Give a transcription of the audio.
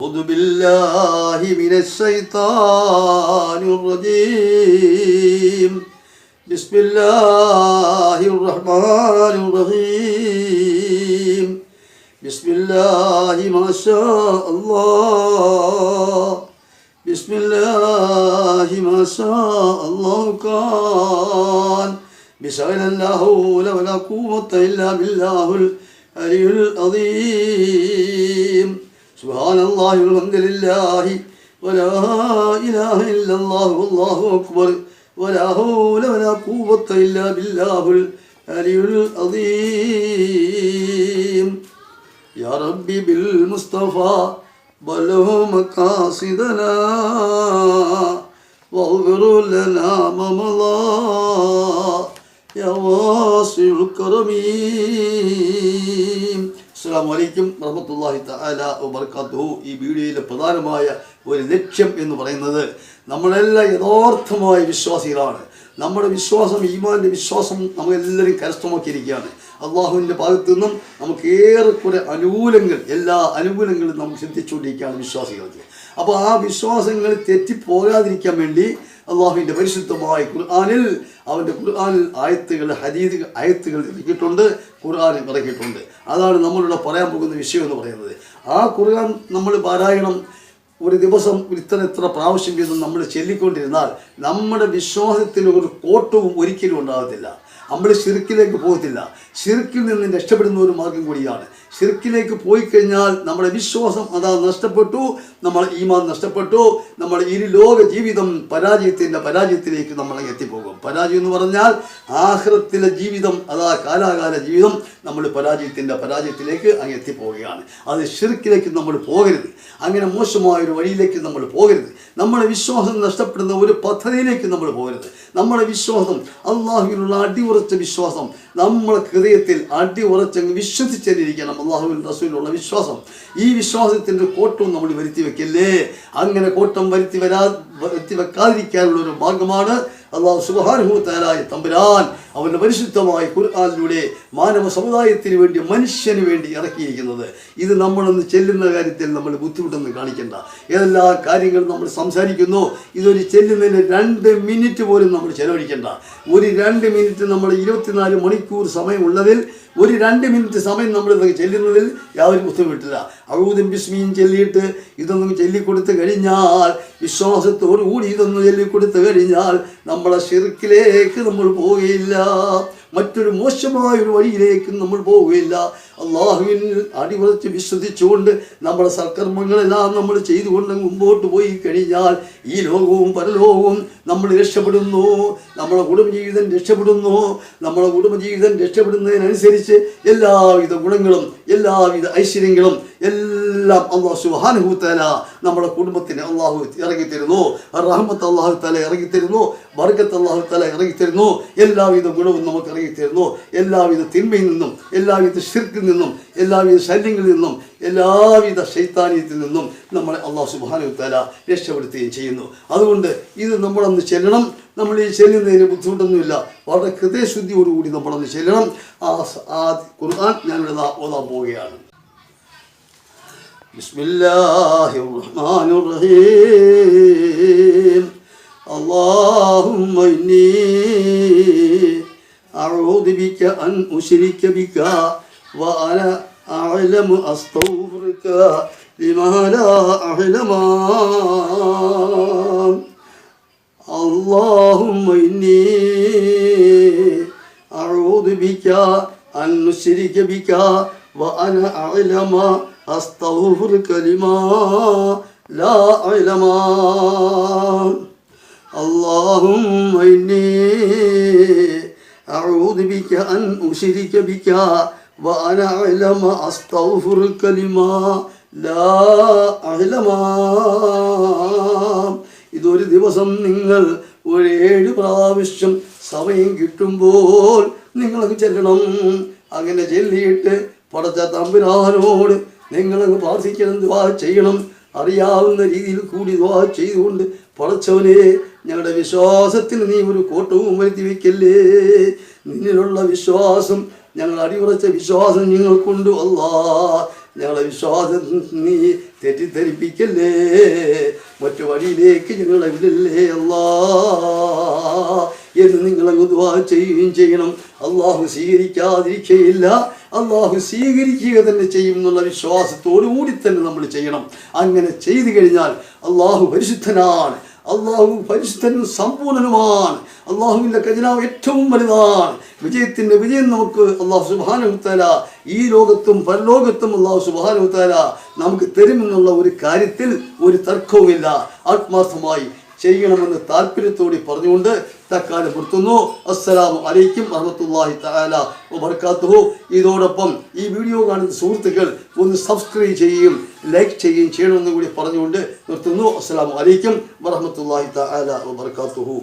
أعوذ بالله من الشيطان الرجيم. بسم الله الرحمن الرحيم. بسم الله ما شاء الله. بسم الله ما شاء الله كان. بسم لا حول ولا قوة إلا بالله العلي العظيم. سبحان الله والحمد لله ولا إله إلا الله والله أكبر ولا حول ولا قوة إلا بالله العلي العظيم يا ربي بالمصطفى بلغ مقاصدنا واغفر لنا ما مضى يا واسع الكرم അസ്സാം വലൈക്കും വറഹമത്തല്ലാഹി തആല വർക്കാത്തു ഈ വീഡിയോയിലെ പ്രധാനമായ ഒരു ലക്ഷ്യം എന്ന് പറയുന്നത് നമ്മളെല്ലാം യഥാർത്ഥമായ വിശ്വാസികളാണ്. നമ്മുടെ വിശ്വാസം ഈമാന്റെ വിശ്വാസം നമ്മളെല്ലാവരും കരസ്ഥമാക്കിയിരിക്കുകയാണ്. അള്ളാഹുവിന്റെ ഭാഗത്തു നിന്നും നമുക്ക് ഏറെക്കുറെ അനുകൂലങ്ങൾ എല്ലാ അനുകൂലങ്ങളും നമുക്ക് ചിന്തിച്ചുകൊണ്ടിരിക്കുകയാണ് വിശ്വാസികൾക്ക്. അപ്പോൾ ആ വിശ്വാസങ്ങൾ തെറ്റിപ്പോകാതിരിക്കാൻ വേണ്ടി അള്ളാഹുവിന്റെ പരിശുദ്ധമായ ഖുർആാനിൽ അവന്റെ ഖുർആാനിൽ ആയത്തുകൾ ഹദീദ് ആയത്തുകൾ ഇറക്കിയിട്ടുണ്ട് ഖുർആാനിൽ ഇറക്കിയിട്ടുണ്ട് അതാണ് നമ്മളിവിടെ പറയാൻ പോകുന്ന വിഷയം എന്ന് പറയുന്നത്. ആ ഖുർആൻ നമ്മൾ പാരായണം ഒരു ദിവസം ഇത്ര എത്ര പ്രാവശ്യം വീതം നമ്മൾ ചൊല്ലിക്കൊണ്ടിരുന്നാൽ നമ്മുടെ വിശ്വാസത്തിൽ ഒരു കോട്ടവും ഒരിക്കലും ഉണ്ടാകത്തില്ല. നമ്മൾ ശിർക്കിലേക്ക് പോകത്തില്ല. ശിർക്കിൽ നിന്ന് രക്ഷപ്പെടുന്ന ഒരു മാർഗം കൂടിയാണ്. ശിർക്കിലേക്ക് പോയി കഴിഞ്ഞാൽ നമ്മുടെ വിശ്വാസം അതാ നഷ്ടപ്പെട്ടു നമ്മൾ ഈമാൻ നഷ്ടപ്പെട്ടു നമ്മൾ ഈ ലോക ജീവിതം പരാജയത്തിന്റെ പരാജയത്തിലേക്ക് നമ്മൾ എത്തിപ്പോകും. പരാജയം എന്ന് പറഞ്ഞാൽ ആഹ്രത്തിലെ ജീവിതം അതാ കാലാകാല ജീവിതം നമ്മൾ പരാജയത്തിന്റെ പരാജയത്തിലേക്ക് അങ്ങ് എത്തിപ്പോവുകയാണ്. അത് ശിർക്കിലേക്ക് നമ്മൾ പോകരുത്. അങ്ങനെ മോശമായ ഒരു വഴിയിലേക്ക് നമ്മൾ പോകരുത്. നമ്മുടെ വിശ്വാസം നഷ്ടപ്പെടുന്ന ഒരു പദ്ധതിയിലേക്ക് നമ്മൾ പോകരുത്. നമ്മുടെ വിശ്വാസം അള്ളാഹുവിനുള്ള അടിയുറച്ച വിശ്വാസം. നമ്മൾ ഹൃദയത്തിൽ അടിയുറച്ചങ്ങ് വിശ്വസിച്ചിരിക്കണം അള്ളാഹുവിൻ റസൂലുള്ള വിശ്വാസം. ഈ വിശ്വാസത്തിന്റെ കോട്ടവും നമ്മൾ വരുത്തി വെക്കല്ലേ? അങ്ങനെ കോട്ടം വരുത്തി വരാ വരുത്തി വെക്കാതിരിക്കാനുള്ള ഒരു മാർഗമാണ് അള്ളാഹു സുബാനുഭൂത്താലായ തമ്പുരാൻ. അവന്റെ പരിശുദ്ധമായ ഖുർആാനിലൂടെ മാനവ സമുദായത്തിന് വേണ്ടി മനുഷ്യന് വേണ്ടി ഇറക്കിയിരിക്കുന്നത്. ഇത് നമ്മളൊന്ന് ചെല്ലുന്ന കാര്യത്തിൽ നമ്മൾ ബുദ്ധിമുട്ടൊന്നും കാണിക്കേണ്ട. ഏതെല്ലാ കാര്യങ്ങളും നമ്മൾ സംസാരിക്കുന്നു. ഇതൊരു ചെല്ലുന്നതിന് രണ്ട് മിനിറ്റ് പോലും നമ്മൾ ചെലവഴിക്കേണ്ട. ഒരു രണ്ട് മിനിറ്റ് നമ്മൾ ഇരുപത്തിനാല് മണിക്കൂർ സമയമുള്ളതിൽ ഒരു രണ്ട് മിനിറ്റ് സമയം നമ്മൾ ഇതൊക്കെ ചെല്ലുന്നതിൽ യാതൊരു ബുദ്ധിമുട്ടില്ല. അഴുതും ബിസ്മിയും ചെല്ലിയിട്ട് ഇതൊന്നും ചൊല്ലിക്കൊടുത്ത് കഴിഞ്ഞാൽ വിശ്വാസത്തോടു കൂടി ഇതൊന്നും ചൊല്ലിക്കൊടുത്ത് കഴിഞ്ഞാൽ നമ്മളെ ശിർക്കിലേക്ക് നമ്മൾ പോവുകയില്ല മറ്റൊരു മോശമായ ഒരു വഴിയിലേക്ക് നമ്മൾ പോവുകയില്ല. അള്ളാഹുവിൽ അടിവളച്ച് വിശ്വസിച്ചുകൊണ്ട് നമ്മുടെ സൽക്കർമ്മങ്ങളെല്ലാം നമ്മൾ ചെയ്തുകൊണ്ട് മുമ്പോട്ട് പോയി കഴിഞ്ഞാൽ ഈ ലോകവും പരലോകവും നമ്മൾ രക്ഷപ്പെടുന്നു. നമ്മുടെ കുടുംബജീവിതം രക്ഷപ്പെടുന്നു. നമ്മുടെ കുടുംബജീവിതം രക്ഷപ്പെടുന്നതിനനുസരിച്ച് എല്ലാവിധ ഗുണങ്ങളും എല്ലാവിധ ഐശ്വര്യങ്ങളും എല്ലാം അള്ളാഹു സുഹാനുഹു തല നമ്മുടെ കുടുംബത്തിന് അള്ളാഹു ഇറങ്ങിത്തരുന്നു. റഹ്മത്ത് അള്ളാഹു തല ഇറങ്ങിത്തരുന്നു. ബർക്കത്ത് അള്ളാഹു തല ഇറങ്ങിത്തരുന്നു. എല്ലാവിധ ഗുണവും നമുക്ക് ഇറങ്ങിത്തരുന്നു. എല്ലാവിധ തിന്മയിൽ നിന്നും എല്ലാവിധ ശിർക്കിൽ നിന്നും എല്ലാവിധ ശല്യങ്ങളിൽ നിന്നും എല്ലാവിധ ശൈത്താനീയത്തിൽ നിന്നും നമ്മളെ അള്ളാഹു സുബാനു തല രക്ഷപ്പെടുത്തുകയും ചെയ്യുന്നു. അതുകൊണ്ട് ഇത് നമ്മളൊന്ന് ചെല്ലണം. നമ്മൾ ഈ ചെല്ലുന്നതിന് ബുദ്ധിമുട്ടൊന്നുമില്ല. വളരെ ഹൃദയശുദ്ധിയോടുകൂടി നമ്മളൊന്ന് ചെല്ലണം. ആ ഖുർആൻ ഞാനിവിടെ ഓതാൻ പോവുകയാണ്. بسم الله الرحمن الرحيم. اللهم إني أعوذ بك أن أشرك بك وأنا أعلم أستغفرك لما لا أعلم. اللهم إني أعوذ بك أن أشرك بك وأنا أعلم أستغفرك لما لا أعلم اللهم إني أعوذ بك أن أشرك بك وأنا أعلم أستغفرك لما لا أعلم ഇതൊരു ദിവസം നിങ്ങൾ ഒരു ഏഴ് പ്രാവശ്യം സമയം കിട്ടുമ്പോൾ നിങ്ങൾക്ക് ചെല്ലണം അങ്ങനെ ചെല്ലിയിട്ട് പടച്ച തമ്പുരാനോട് നിങ്ങളങ്ങ് പ്രാർത്ഥിക്കണം ദ്വാ ചെയ്യണം. അറിയാവുന്ന രീതിയിൽ കൂടി ദ്വാ ചെയ്തുകൊണ്ട് പടച്ചവനെ ഞങ്ങളുടെ വിശ്വാസത്തിന് നീ ഒരു കോട്ടവും വരുത്തി വയ്ക്കല്ലേ നിന്നിലുള്ള വിശ്വാസം ഞങ്ങൾ അടിയുറച്ച വിശ്വാസം ഞങ്ങൾക്കുണ്ട് അല്ലാ. ഞങ്ങളെ വിശ്വാസം നീ തെറ്റിദ്ധരിപ്പിക്കല്ലേ? മറ്റു വഴിയിലേക്ക് ഞങ്ങളെ വിടല്ലേ അല്ലാ. എന്ന് നിങ്ങൾ അങ്ങ് ദുആ ചെയ്യുകയും ചെയ്യണം. അള്ളാഹു സ്വീകരിക്കാതിരിക്കുകയില്ല. അള്ളാഹു സ്വീകരിക്കുക തന്നെ ചെയ്യും എന്നുള്ള വിശ്വാസത്തോടു കൂടി തന്നെ നമ്മൾ ചെയ്യണം. അങ്ങനെ ചെയ്തു കഴിഞ്ഞാൽ അള്ളാഹു പരിശുദ്ധനാണ്. അള്ളാഹു പരിശുദ്ധനും സമ്പൂർണനുമാണ്. അള്ളാഹുവിന്റെ ഖജനാവ് ഏറ്റവും വലുതാണ്. വിജയത്തിന്റെ വിജയം നമുക്ക് അള്ളാഹു സുബാനുത്തല ഈ ലോകത്തും പരലോകത്തും അള്ളാഹു സുബാനുത്തല നമുക്ക് തരുമെന്നുള്ള ഒരു കാര്യത്തിൽ ഒരു തർക്കവുമില്ല. ആത്മാർത്ഥമായി ചെയ്യണമെന്ന് താല്പര്യത്തോടെ പറഞ്ഞുകൊണ്ട് തക്കാലം നിർത്തുന്നു അസ്സലാമു അലൈക്കും വറഹ്മത്തുള്ളാഹി തആല വബറകാതുഹു. ഇതോടൊപ്പം ഈ വീഡിയോ കാണുന്ന സുഹൃത്തുക്കൾ ഒന്ന് സബ്സ്ക്രൈബ് ചെയ്യുകയും ലൈക്ക് ചെയ്യുകയും ചെയ്യണമെന്ന് കൂടി പറഞ്ഞുകൊണ്ട് നിർത്തുന്നു. അസ്സലാമു അലൈക്കും വറഹമത്തല്ലാഹി തആല വബറകാതുഹു.